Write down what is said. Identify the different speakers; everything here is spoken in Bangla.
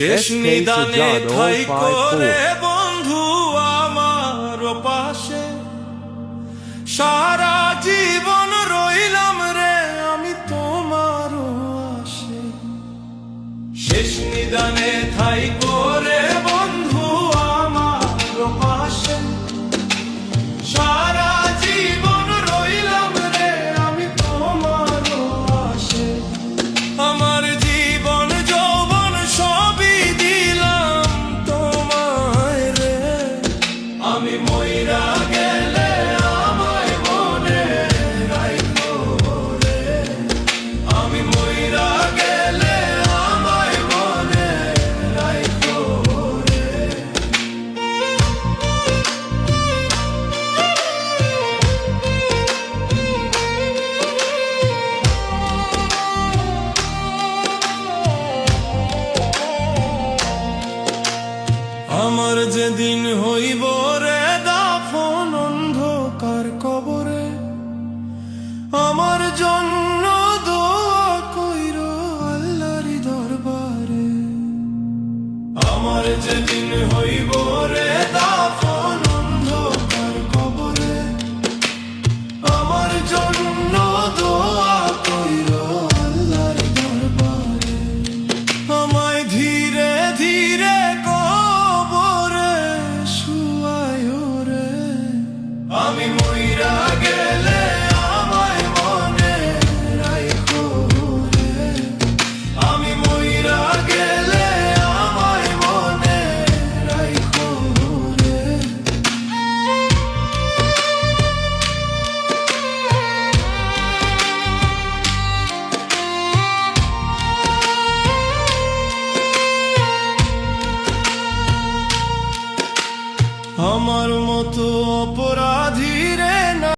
Speaker 1: শেষ নিদানে ঠাই করে বন্ধু আমার পাশে। সারা জীবন রইলাম রে আমি তোমার আসে শেষ নিদানে ঠাই করে আমার যেদিন হইব রে দাফন অন্ধকার কবরে, আমার জন্য দোয়া কইর আল্লাহর দরবারে। আমার যেদিন হইব রে আমার মতো অপরাধী রে না